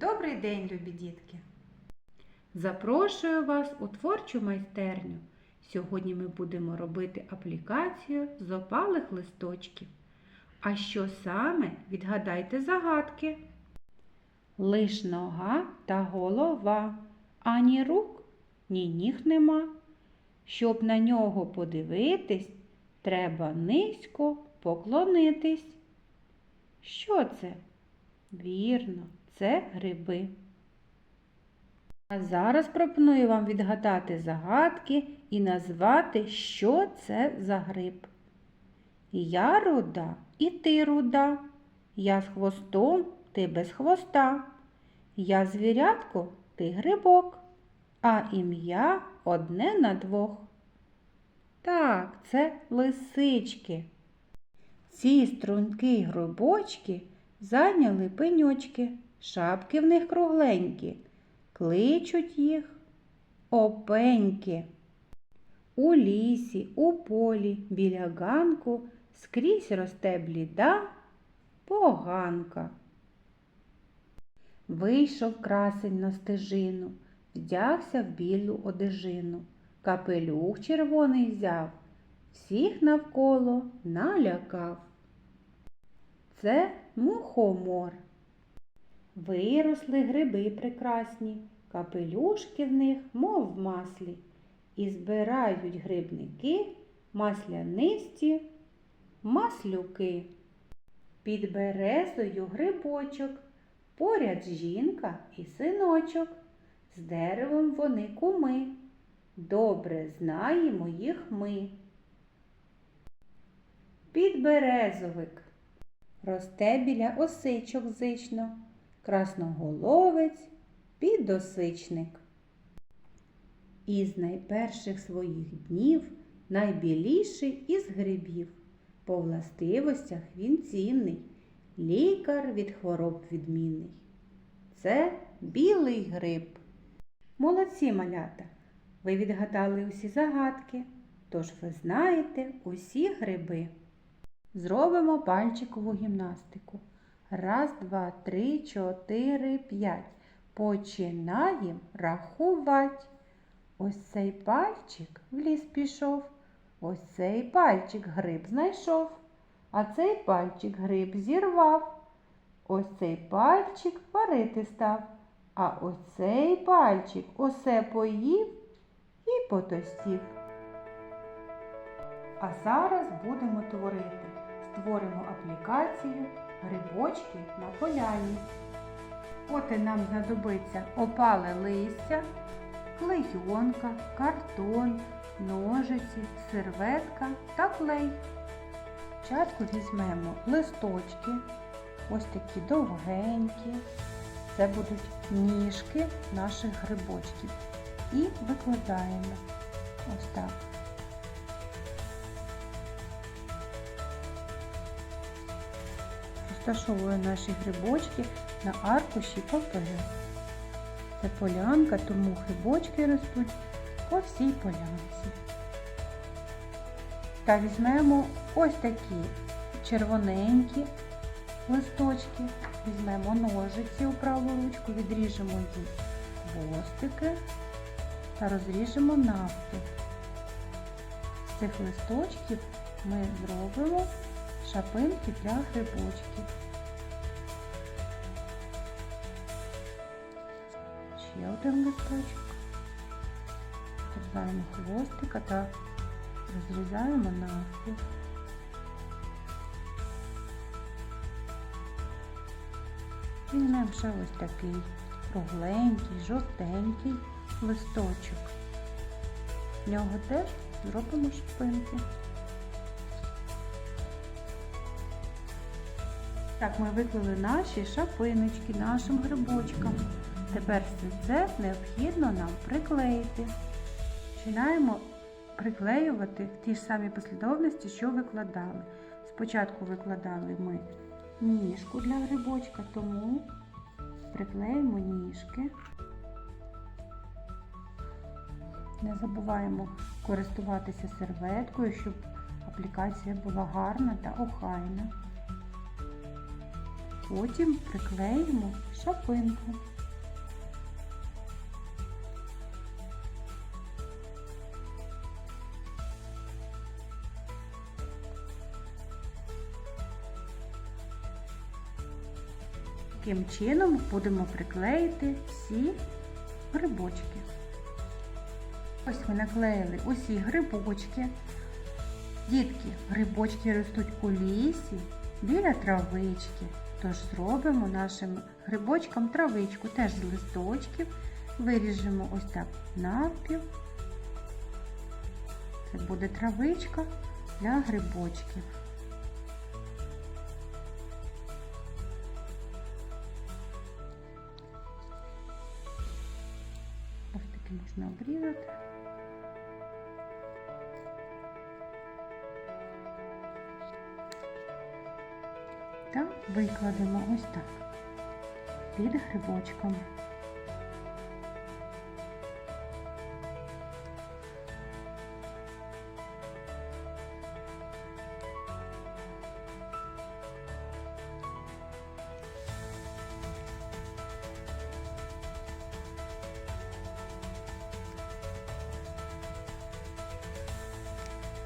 Добрий день, любі дітки! Запрошую вас у творчу майстерню. Сьогодні ми будемо робити аплікацію з опалих листочків. А що саме відгадайте загадки? Лиш нога та голова, ані рук, ні ніг нема. Щоб на нього подивитись, треба низько поклонитись. Що це? Вірно, це гриби. А зараз пропоную вам відгадати загадки і назвати, що це за гриб. Я руда і ти руда. Я з хвостом, ти без хвоста. Я звірятко, ти грибок, а ім'я одне на двох. Так, це лисички. Ці струнки грибочки зайняли пеньочки, шапки в них кругленькі, кличуть їх опеньки. У лісі, у полі, біля ганку скрізь росте бліда поганка. Вийшов красень на стежину, вдягся в білу одежину, капелюх червоний взяв, всіх навколо налякав. Це мухомор. Виросли гриби прекрасні, капелюшки в них, мов в маслі, і збирають грибники маслянисті маслюки. Під березою грибочок, поряд жінка і синочок. З деревом вони куми. Добре знаємо їх ми. Підберезовик росте біля осичок зично, красноголовець, підосичник. Із найперших своїх днів найбіліший із грибів. По властивостях він цінний, лікар від хвороб відмінний. Це білий гриб. Молодці малята! Ви відгадали усі загадки, тож ви знаєте усі гриби. Зробимо пальчикову гімнастику. Раз, два, три, чотири, п'ять. Починаємо рахувати. Ось цей пальчик в ліс пішов. Ось цей пальчик гриб знайшов. А цей пальчик гриб зірвав. Ось цей пальчик варити став. А ось цей пальчик усе поїв і потостів. А зараз будемо творити. Створимо аплікацію грибочки на поляні. От і нам знадобиться опале листя, клейонка, картон, ножиці, серветка та клей. Спочатку візьмемо листочки, ось такі довгенькі. Це будуть ніжки наших грибочків. І викладаємо ось так. Розташовую наші грибочки на аркуші паперу. Це полянка, тому грибочки ростуть по всій полянці. Та візьмемо ось такі червоненькі листочки, візьмемо ножиці у праву ручку, відріжемо їм хвостики та розріжемо навпіл. З цих листочків ми зробимо шапинки для грибочків. Ще один листочок. Зрізаємо хвостика та розрізаємо навпіл. Візьмемо ще ось такий кругленький, жовтенький листочок. В нього теж зробимо шпинки. Так, ми виклали наші шапиночки нашим грибочкам. Тепер це необхідно нам приклеїти. Починаємо приклеювати в ті ж самі послідовності, що викладали. Спочатку викладали ми ніжку для грибочка, тому приклеїмо ніжки. Не забуваємо користуватися серветкою, щоб аплікація була гарна та охайна. потім приклеїмо шапинку. Таким чином будемо приклеїти всі грибочки. Ось ми наклеїли усі грибочки. Дітки, грибочки ростуть у лісі біля травички. Тож зробимо нашим грибочкам травичку теж з листочків. Виріжемо ось так навпіл. Це буде травичка для грибочків. Можна обрізати. Та викладемо ось так під грибочком.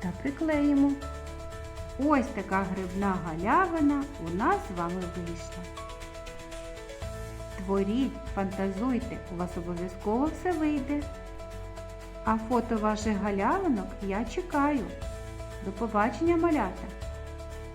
Та приклеїмо. Ось така грибна галявина у нас з вами вийшла. Творіть, фантазуйте, у вас обов'язково все вийде. А фото ваших галявинок я чекаю. До побачення, малята!